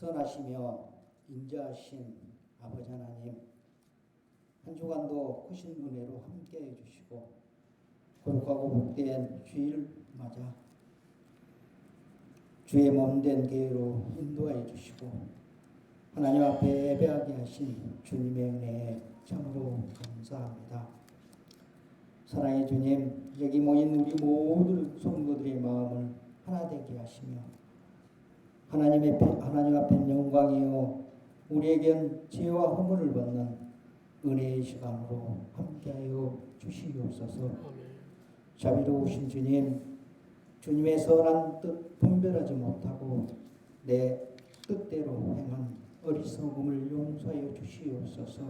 선하시며 인자하신 아버지 하나님 한 주간도 크신 은혜로 함께해 주시고 거룩하고 복된 주일 맞아 주의 몸된 계로 인도하여 주시고 하나님 앞에 예배하게 하신 주님의 은혜에 참으로 감사합니다. 사랑의 주님, 여기 모인 우리 모든 성도들의 마음을 하나 되게 하시며 하나님의 하나님 앞에 영광이요 우리에겐 죄와 허물을 벗는 은혜의 시간으로 함께하여 주시옵소서. 자비로우신 주님, 주님의 선한 뜻 분별하지 못하고 내 뜻대로 행한 어리석음을 용서하여 주시옵소서.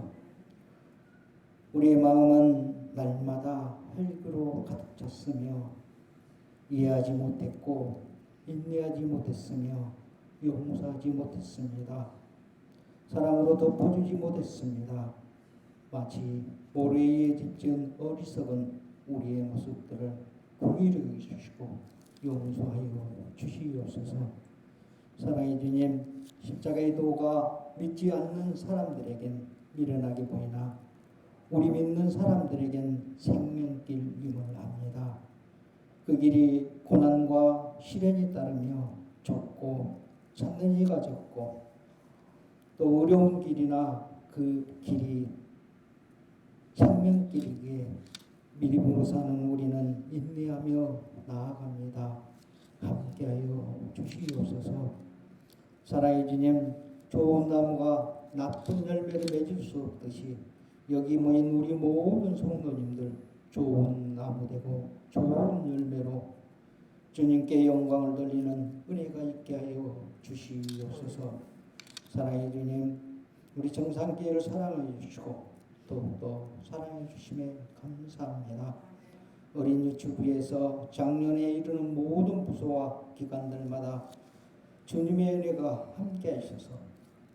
우리의 마음은 날마다 혈기로 가득 찼으며 이해하지 못했고 인내하지 못했으며 용서하지 못했습니다. 사랑으로 덮어주지 못했습니다. 마치 모래에 집지은 어리석은 우리의 모습들을 공의를 주시고 용서하여 주시옵소서. 사랑의 주님, 십자가의 도가 믿지 않는 사람들에겐 미련하게 보이나 우리 믿는 사람들에겐 생명길임을 압니다. 그 길이 고난과 시련이 따르며 좁고 찾는 이가 적고 또 어려운 길이나 그 길이 생명길이기에 믿음으로 사는 우리는 인내하며 나아갑니다. 함께하여 주시옵소서. 사랑의 주님, 좋은 나무가 나쁜 열매를 맺을 수 없듯이 여기 모인 우리 모든 성도님들 좋은 나무 되고 좋은 열매로 주님께 영광을 돌리는 은혜가 있게 하여 주시옵소서. 사랑의 주님, 우리 정상교회를 사랑해 주시고 더욱더 사랑해 주심에 감사합니다. 어린 유치부에서 작년에 이르는 모든 부서와 기관들마다 주님의 은혜가 함께 하셔서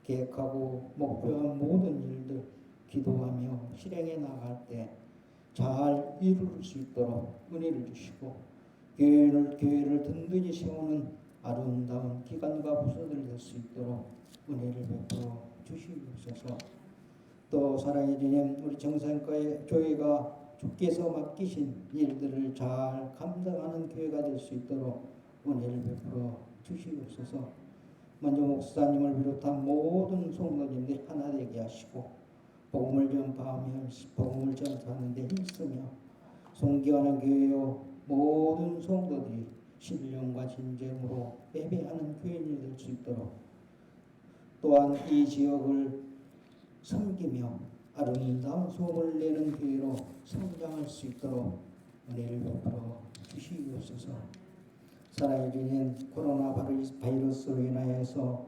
계획하고 목표한 모든 일들 기도하며 실행해 나갈 때 잘 이룰 수 있도록 은혜를 주시고 교회를 교회를 든든히 세우는 아름다운 기관과 부서들 될 수 있도록 은혜를 베풀어 주시옵소서. 또 사랑의 주님 우리 정상과의 교회가 주께서 맡기신 일들을 잘 감당하는 교회가 될 수 있도록 은혜를 베풀어 주시옵소서. 먼저 목사님을 비롯한 모든 성도님들 하나 되게 하시고 복음을 전파하며 복음을 전파하는 데 힘쓰며 존경하는 교회요 모든 성도들이 신령과 진정으로 예배하는 교인이 될 수 있도록 또한 이 지역을 섬기며 아름다운 소음을 내는 교회로 성장할 수 있도록 은혜를 베풀어 주시옵소서. 주님 코로나 바이러스로 인하여서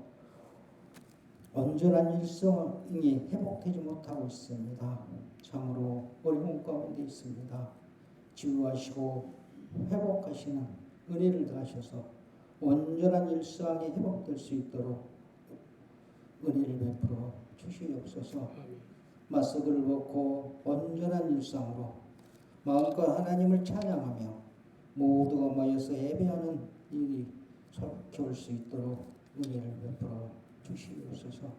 온전한 일성이 회복되지 못하고 있습니다. 참으로 어려운 가운데 있습니다. 치유하시고 회복하시는 은혜를 더하셔서 온전한 일상이 회복될 수 있도록 은혜를 베풀어 주시옵소서. 마스크를 벗고 온전한 일상으로 마음껏 하나님을 찬양하며 모두가 모여서 예배하는 일이 솔직올 수 있도록 은혜를 베풀어 주시옵소서.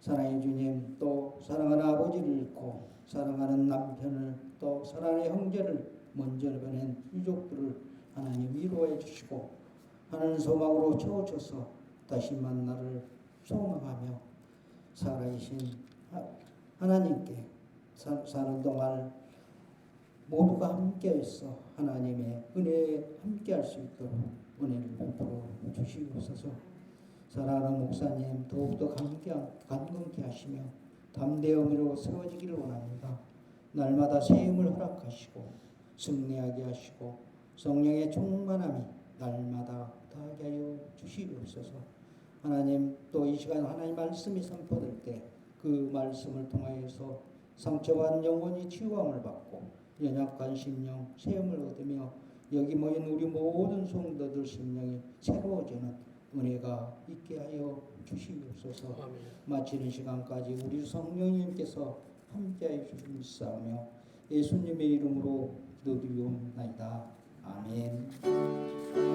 사랑의 주님 또 사랑하는 아버지를 잃고 사랑하는 남편을 또 사랑하는 형제를 먼저 보낸 유족들을 하나님 위로해 주시고 하나님 소망으로 채워줘서 다시 만나를 소망하며 살아계신 하- 하나님께 사, 사는 동안 모두가 함께해서 하나님의 은혜에 함께할 수 있도록 은혜를 베풀어 주시옵소서. 사랑하는 목사님 더욱더 감기, 간건케 하시며 담대함으로 세워지기를 원합니다. 날마다 새 힘을 허락하시고 승리하게 하시고 성령의 충만함이 날마다 더하게 하여 주시옵소서. 하나님 또 이 시간 하나님 말씀이 선포될 때 그 말씀을 통하여서 상처받은 영혼이 치유함을 받고 연약한 심령 세움을 얻으며 여기 모인 우리 모든 성도들 심령이 새로워지는 은혜가 있게 하여 주시옵소서. 아멘. 마치는 시간까지 우리 성령님께서 함께하여 주시옵사며 예수님의 이름으로 기도드리옵나이다. 아멘.